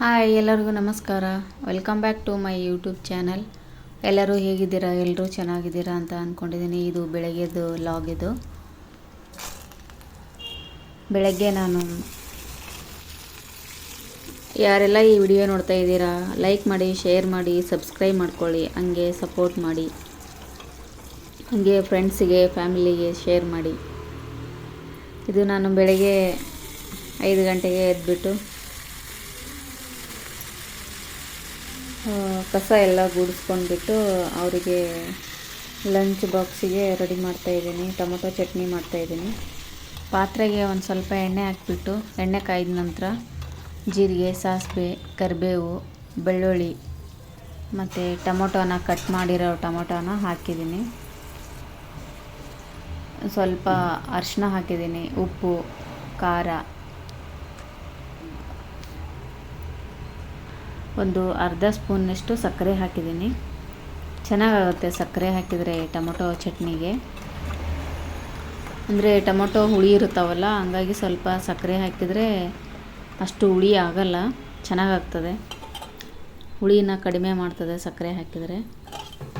Hi, ಎಲ್ಲರಿಗೂ ನಮಸ್ಕಾರ. Welcome back to my YouTube channel ಎಲ್ಲರೂ ಹೇಗಿದ್ದೀರಾ? ಎಲ್ಲರೂ ಚೆನ್ನಾಗಿದ್ದೀರಾ ಅಂತ ಅಂದ್ಕೊಂಡಿದ್ದೀನಿ ಇದು ಬೆಳಗ್ಗೆದು ಲಾಗ್ ಇದು ಬೆಳಗ್ಗೆ ನಾನು ಯಾರೆಲ್ಲ ಈ ವಿಡಿಯೋ ನೋಡ್ತಾ ಇದ್ದೀರಾ ಲೈಕ್ ಮಾಡಿ ಶೇರ್ ಮಾಡಿ ಸಬ್ಸ್ಕ್ರೈಬ್ ಮಾಡ್ಕೊಳ್ಳಿ. ಹಂಗೆ ಸಪೋರ್ಟ್ ಮಾಡಿ. ಹಾಗೆ ಫ್ರೆಂಡ್ಸಿಗೆ ಫ್ಯಾಮಿಲಿಗೆ ಶೇರ್ ಮಾಡಿ. ಇದು ನಾನು ಬೆಳಗ್ಗೆ ಐದು ಗಂಟೆಗೆ ಎದ್ಬಿಟ್ಟು ಕಸ ಎಲ್ಲ ಗುಡಿಸ್ಕೊಂಡ್ಬಿಟ್ಟು ಅವರಿಗೆ ಲಂಚ್ ಬಾಕ್ಸಿಗೆ ರೆಡಿ ಮಾಡ್ತಾಯಿದ್ದೀನಿ ಟೊಮೊಟೊ ಚಟ್ನಿ ಮಾಡ್ತಾಯಿದ್ದೀನಿ ಪಾತ್ರೆಗೆ ಒಂದು ಸ್ವಲ್ಪ ಎಣ್ಣೆ ಹಾಕ್ಬಿಟ್ಟು, ಎಣ್ಣೆ ಕಾಯ್ದ ನಂತರ ಜೀರಿಗೆ, ಸಾಸಿವೆ, ಕರಿಬೇವು, ಬೆಳ್ಳುಳ್ಳಿ ಮತ್ತು ಟೊಮೊಟೊನ ಕಟ್ ಮಾಡಿರೋ ಟೊಮೊಟೊನ ಹಾಕಿದ್ದೀನಿ. ಸ್ವಲ್ಪ ಅರಿಶಿನ ಹಾಕಿದ್ದೀನಿ, ಉಪ್ಪು, ಖಾರ. ಒಂದು ಅರ್ಧ ಸ್ಪೂನ್ನಷ್ಟು ಸಕ್ಕರೆ ಹಾಕಿದ್ದೀನಿ. ಚೆನ್ನಾಗಾಗುತ್ತೆ ಸಕ್ಕರೆ ಹಾಕಿದರೆ ಟೊಮೊಟೊ ಚಟ್ನಿಗೆ. ಅಂದರೆ ಟೊಮೊಟೊ ಹುಳಿ ಇರುತ್ತಾವಲ್ಲ, ಹಂಗಾಗಿ ಸ್ವಲ್ಪ ಸಕ್ಕರೆ ಹಾಕಿದರೆ ಅಷ್ಟು ಹುಳಿ ಆಗಲ್ಲ, ಚೆನ್ನಾಗಾಗ್ತದೆ. ಹುಳಿನ ಕಡಿಮೆ ಮಾಡ್ತದೆ ಸಕ್ಕರೆ ಹಾಕಿದರೆ.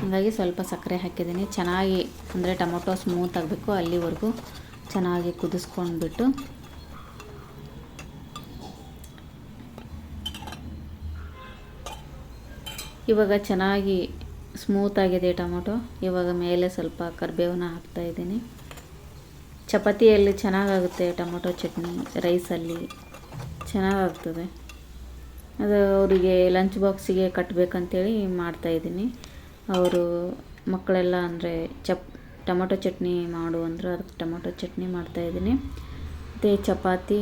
ಹಾಗಾಗಿ ಸ್ವಲ್ಪ ಸಕ್ಕರೆ ಹಾಕಿದ್ದೀನಿ. ಚೆನ್ನಾಗಿ ಅಂದರೆ ಟೊಮೊಟೊ ಸ್ಮೂತ್ ಆಗಬೇಕು, ಅಲ್ಲಿವರೆಗೂ ಚೆನ್ನಾಗಿ ಕುದಿಸ್ಕೊಂಡ್ಬಿಟ್ಟು. ಇವಾಗ ಚೆನ್ನಾಗಿ ಸ್ಮೂತ್ ಆಗಿದೆ ಟೊಮೊಟೊ. ಇವಾಗ ಮೇಲೆ ಸ್ವಲ್ಪ ಕರಿಬೇವನ್ನ ಹಾಕ್ತಾಯಿದ್ದೀನಿ ಚಪಾತಿಯಲ್ಲಿ ಚೆನ್ನಾಗಾಗುತ್ತೆ ಟೊಮೊಟೊ ಚಟ್ನಿ ರೈಸಲ್ಲಿ. ಚೆನ್ನಾಗಾಗ್ತದೆ. ಅದು ಅವರಿಗೆ ಲಂಚ್ ಬಾಕ್ಸಿಗೆ ಕಟ್ಟಬೇಕಂತೇಳಿ ಮಾಡ್ತಾಯಿದ್ದೀನಿ ಅವರು ಮಕ್ಕಳೆಲ್ಲ ಅಂದರೆ ಚಪ್, ಟೊಮೊಟೊ ಚಟ್ನಿ ಮಾಡು ಅಂದರು ಅದಕ್ಕೆ ಟೊಮೊಟೊ ಚಟ್ನಿ ಮಾಡ್ತಾಯಿದ್ದೀನಿ ಮತ್ತು ಚಪಾತಿ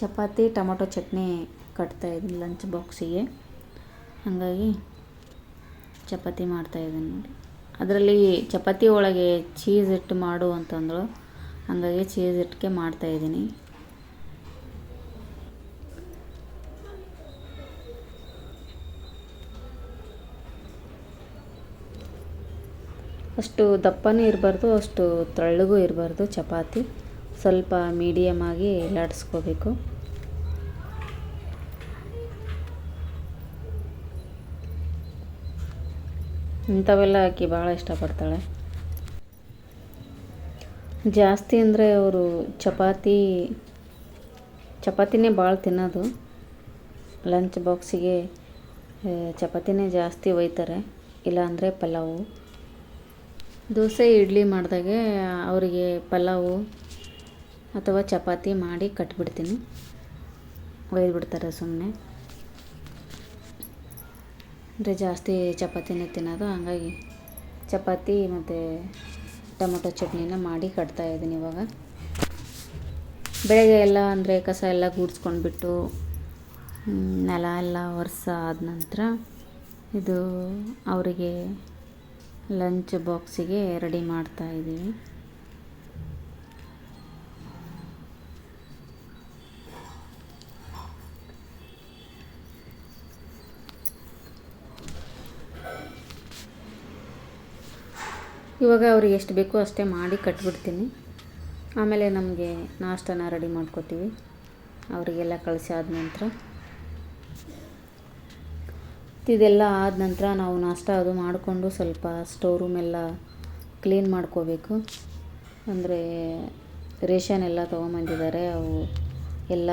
ಚಪಾತಿ, ಟೊಮೊಟೊ ಚಟ್ನಿ ಕಟ್ತಾಯಿದ್ದೀನಿ ಲಂಚ್ ಬಾಕ್ಸಿಗೆ ಹಾಗಾಗಿ ಚಪಾತಿ ಮಾಡ್ತಾಯಿದ್ದೀನಿ ನೋಡಿ. ಅದರಲ್ಲಿ ಚಪಾತಿ ಒಳಗೆ ಚೀಸ್ ಇಟ್ಟು ಮಾಡು ಅಂತಂದರು. ಹಾಗಾಗಿ ಚೀಸ್ ಇಟ್ಟಿಗೆ ಮಾಡ್ತಾಯಿದ್ದೀನಿ ಅಷ್ಟು ದಪ್ಪನೂ ಇರಬಾರ್ದು, ಅಷ್ಟು ತೆಳ್ಳಗೂ ಇರಬಾರ್ದು ಚಪಾತಿ. ಸ್ವಲ್ಪ ಮೀಡಿಯಮ್ ಆಗಿ ಲಟ್ಸ್ಕೋಬೇಕು ಇಂಥವೆಲ್ಲ ಆಕಿ ಭಾಳ ಇಷ್ಟಪಡ್ತಾಳೆ. ಜಾಸ್ತಿ ಅಂದರೆ ಅವರು ಚಪಾತಿ, ಚಪಾತಿನೇ ಭಾಳ ತಿನ್ನೋದು. ಲಂಚ್ ಬಾಕ್ಸಿಗೆ ಚಪಾತಿನೇ ಜಾಸ್ತಿ ಒಯ್ತಾರೆ, ಇಲ್ಲಾಂದರೆ ಪಲಾವು. ದೋಸೆ, ಇಡ್ಲಿ ಮಾಡಿದಾಗೆ ಅವರಿಗೆ ಪಲಾವು ಅಥವಾ ಚಪಾತಿ ಮಾಡಿ ಕಟ್ಬಿಡ್ತೀನಿ. ಒಯ್ದುಬಿಡ್ತಾರೆ ಸುಮ್ಮನೆ ಅಂದರೆ ಜಾಸ್ತಿ ಚಪಾತಿನೇ ತಿನ್ನೋದು. ಹಂಗಾಗಿ ಚಪಾತಿ ಮತ್ತು ಟೊಮೊಟೊ ಚಟ್ನಿನ ಮಾಡಿ ಕಟ್ತಾ ಇದ್ದೀನಿ ಇವಾಗ. ಬೆಳಗ್ಗೆ ಎಲ್ಲ ಅಂದರೆ ಕಸ ಎಲ್ಲ ಗೂಡಿಸ್ಕೊಂಡ್ಬಿಟ್ಟು ನೆಲ ಎಲ್ಲ ವರ್ಷ ಆದ ನಂತರ ಇದು ಅವರಿಗೆ ಲಂಚ್ ಬಾಕ್ಸಿಗೆ ರೆಡಿ ಮಾಡ್ತಾ ಇವಾಗ ಅವ್ರಿಗೆ ಎಷ್ಟು ಬೇಕೋ ಅಷ್ಟೇ ಮಾಡಿ ಕಟ್ಬಿಡ್ತೀನಿ. ಆಮೇಲೆ ನಮಗೆ ನಾಷ್ಟನ ರೆಡಿ ಮಾಡ್ಕೋತೀವಿ. ಅವರಿಗೆಲ್ಲ ಕಳಿಸಿ ಆದ ನಂತರ. ಇದೆಲ್ಲ ಆದ ನಂತರ ನಾವು ನಾಷ್ಟ ಅದು ಮಾಡಿಕೊಂಡು ಸ್ವಲ್ಪ ಸ್ಟೋರ್ ರೂಮ್ ಎಲ್ಲ ಕ್ಲೀನ್ ಮಾಡ್ಕೋಬೇಕು. ಅಂದರೆ ರೇಷನ್ ಎಲ್ಲ ತೊಗೊಂಬಂದಿದ್ದಾರೆ. ಅವು ಎಲ್ಲ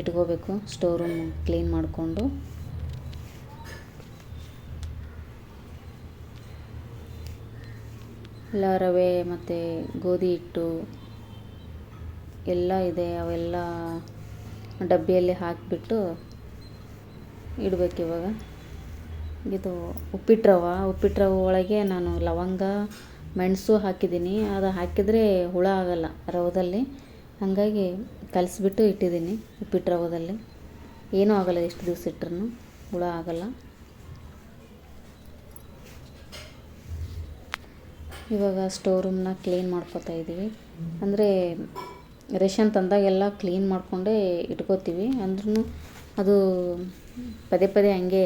ಇಟ್ಕೋಬೇಕು. ಸ್ಟೋರ್ ರೂಮ್ ಕ್ಲೀನ್ ಮಾಡಿಕೊಂಡು. ಎಲ್ಲ ರವೆ, ಮತ್ತು ಗೋಧಿ ಹಿಟ್ಟು ಎಲ್ಲ ಇದೆ. ಅವೆಲ್ಲ ಡಬ್ಬಿಯಲ್ಲಿ ಹಾಕಿಬಿಟ್ಟು ಇಡಬೇಕು ಇವಾಗ. ಇದು ಉಪ್ಪಿಟ್ಟು ರವೆ. ಉಪ್ಪಿಟ್ಟು ರವೆ ಒಳಗೆ ನಾನು ಲವಂಗ, ಮೆಣಸು ಹಾಕಿದ್ದೀನಿ. ಅದು ಹಾಕಿದರೆ ಹುಳ ಆಗಲ್ಲ ರವದಲ್ಲಿ. ಹಾಗಾಗಿ ಕಲಸಿಬಿಟ್ಟು ಇಟ್ಟಿದ್ದೀನಿ ಉಪ್ಪಿಟ್ಟು ರವದಲ್ಲಿ. ಏನೂ ಆಗಲ್ಲ, ಎಷ್ಟು ದಿವಸ ಇಟ್ರೂ ಹುಳ ಆಗಲ್ಲ. ಇವಾಗ ಸ್ಟೋರ್ ರೂಮ್ನ ಕ್ಲೀನ್ ಮಾಡ್ಕೊತಾ ಇದ್ದೀವಿ ಅಂದರೆ ರೇಷನ್ ತಂದಾಗೆಲ್ಲ ಕ್ಲೀನ್ ಮಾಡಿಕೊಂಡೇ ಇಟ್ಕೋತೀವಿ. ಅಂದ್ರೂ ಅದು ಪದೇ ಪದೇ ಹಂಗೆ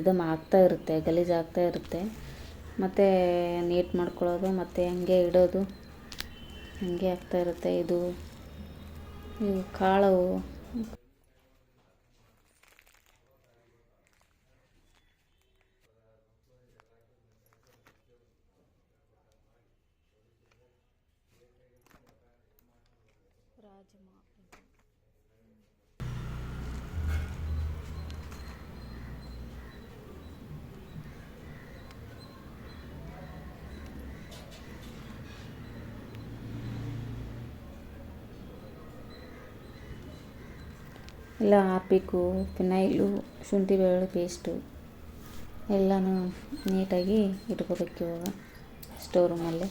ಇದು ಆಗ್ತಾ ಇರುತ್ತೆ, ಗಲೀಜು ಆಗ್ತಾ ಇರುತ್ತೆ. ಮತ್ತು ನೀಟ್ ಮಾಡ್ಕೊಳ್ಳೋದು, ಮತ್ತು ಹಂಗೆ ಇಡೋದು, ಹಂಗೆ ಆಗ್ತಾ ಇರುತ್ತೆ ಇದು. ಇವು ಕಾಳು ರಾಜಮಾ ಇದು. ಎಲ್ಲ ಹಾರ್ಪಿಕ್ಕು ಫಿನೈಲು ಶುಂಠಿ ಬೆಳ್ಳುಳ್ಳಿ ಪೇಸ್ಟು ಎಲ್ಲನೂ ನೀಟಾಗಿ ಇಟ್ಕೋಬೇಕು ಇವಾಗ ಸ್ಟೋರ್ ರೂಮಲ್ಲಿ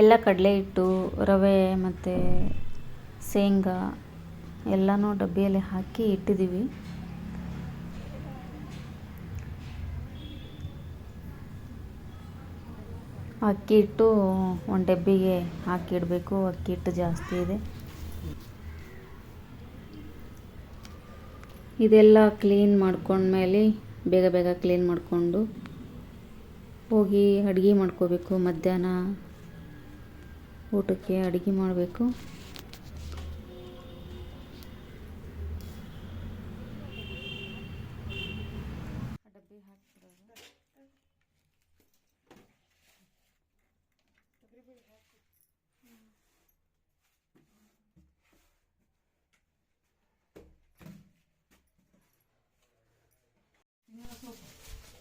ಎಲ್ಲ ಕಡಲೆ ಹಿಟ್ಟು, ರವೆ ಮತ್ತು ಶೇಂಗಾ ಎಲ್ಲನೂ ಡಬ್ಬಿಯಲ್ಲಿ ಹಾಕಿ ಇಟ್ಟಿದ್ದೀವಿ. ಅಕ್ಕಿ ಹಿಟ್ಟು ಒಂದು ಡಬ್ಬಿಗೆ ಹಾಕಿ ಇಡಬೇಕು. ಅಕ್ಕಿ ಹಿಟ್ಟು ಜಾಸ್ತಿ ಇದೆ. ಇದೆಲ್ಲ ಕ್ಲೀನ್ ಮಾಡ್ಕೊಂಡ್ಮೇಲೆ ಬೇಗ ಬೇಗ ಕ್ಲೀನ್ ಮಾಡಿಕೊಂಡು ಹೋಗಿ ಅಡುಗೆ ಮಾಡ್ಕೋಬೇಕು. ಮಧ್ಯಾಹ್ನ ಊಟಕ್ಕೆ ಅಡುಗೆ ಮಾಡಬೇಕು.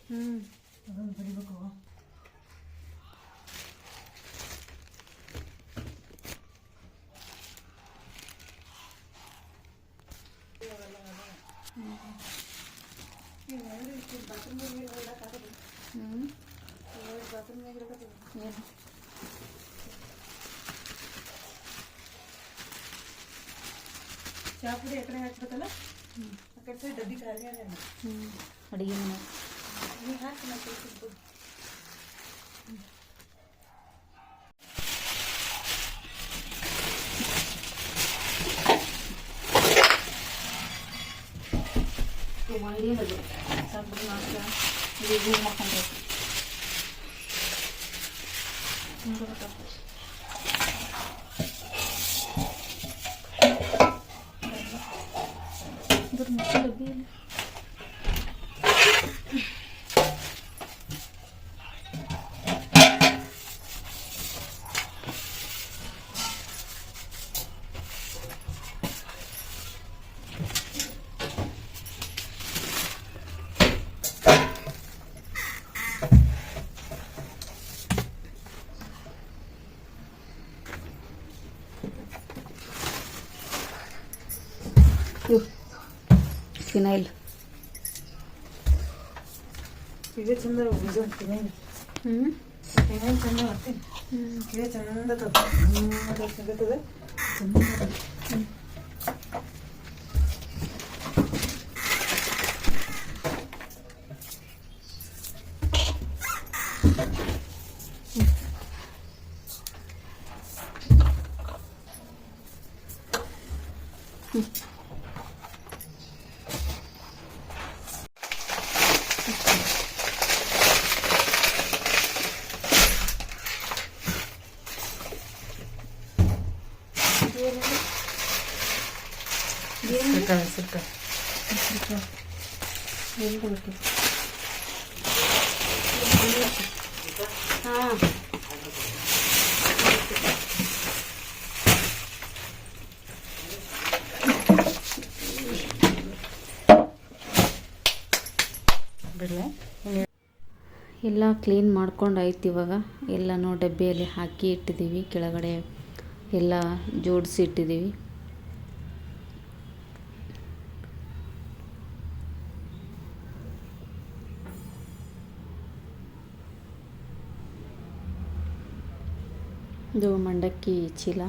ಹ್ಞೂ ಅದನ್ನು ಬರಿಬೇಕು ಏನು ಚಾ ಪುಡಿ ಆ ಕಡೆ ಹಾಕ್ಬೇಕಲ್ಲ ಆ ಕಡೆ ಸೈಡ್ ಡಬ್ಬಿ ಖಾಲಿ ಆಗ್ಯಾನ ಹ್ಞೂ ಅಡುಗೆ ಮನೆ ನೀ ಹಾಕಿ ನಾ ಕಳ್ಸಿದ್ದು ಏನದು ಸ್ವಲ್ಪ ಮಾತ್ರ ಇದು ಹೂ ಮಾಡ್ಕೊಬೇಕು ಇದ್ರ ಇವು ಫಿನೈಲ್ ಇದೇ ಚಂದ ಇದು ಫಿನೈಲ್ ಹ್ಞೂ ತಿನ್ನೇನು ಚಂದ ಹ್ಞೂ ಇದೇ ಚಂದ ಚಂದ ಎಲ್ಲ ಕ್ಲೀನ್ ಮಾಡ್ಕೊಂಡು ಆಯ್ತು ಇವಾಗ. ಎಲ್ಲನೂ ಡಬ್ಬಿಯಲ್ಲಿ ಹಾಕಿ ಇಟ್ಟಿದ್ದೀವಿ. ಕೆಳಗಡೆ ಎಲ್ಲ ಜೋಡಿಸಿ ಇಟ್ಟಿದ್ದೀವಿ. ಇದು ಮಂಡಕ್ಕಿ ಚೀಲ.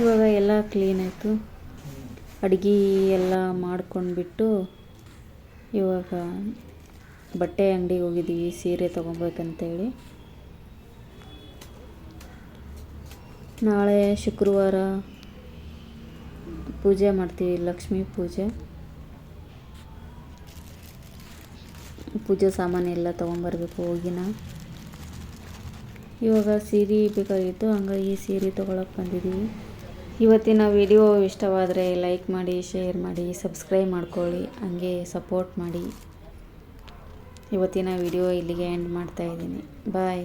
ಇವಾಗ ಎಲ್ಲ ಕ್ಲೀನ್ ಆಯಿತು. ಅಡುಗೆ ಎಲ್ಲ ಮಾಡ್ಕೊಂಡ್ಬಿಟ್ಟು ಇವಾಗ ಬಟ್ಟೆ ಅಂಗಡಿಗೆ ಹೋಗಿದ್ದೀವಿ, ಸೀರೆ ತೊಗೊಬೇಕಂತೇಳಿ. ನಾಳೆ ಶುಕ್ರವಾರ ಪೂಜೆ ಮಾಡ್ತೀವಿ, ಲಕ್ಷ್ಮೀ ಪೂಜೆ. ಪೂಜೆ ಸಾಮಾನು ಎಲ್ಲ ತೊಗೊಂಬರ್ಬೇಕು ಹೋಗಿನ. ಇವಾಗ ಸೀರೆ ಬೇಕಾಗಿತ್ತು, ಹಂಗಾಗಿ ಸೀರೆ ತೊಗೊಳಕ್ಕೆ ಬಂದಿದ್ದೀವಿ. ಇವತ್ತಿನ ವಿಡಿಯೋ ಇಷ್ಟವಾದರೆ ಲೈಕ್ ಮಾಡಿ, ಶೇರ್ ಮಾಡಿ, ಸಬ್ಸ್ಕ್ರೈಬ್ ಮಾಡ್ಕೊಳ್ಳಿ, ಹಂಗೆ ಸಪೋರ್ಟ್ ಮಾಡಿ. ಇವತ್ತಿನ ವಿಡಿಯೋ ಇಲ್ಲಿಗೆ ಎಂಡ್ ಮಾಡ್ತಾಯಿದ್ದೀನಿ ಬಾಯ್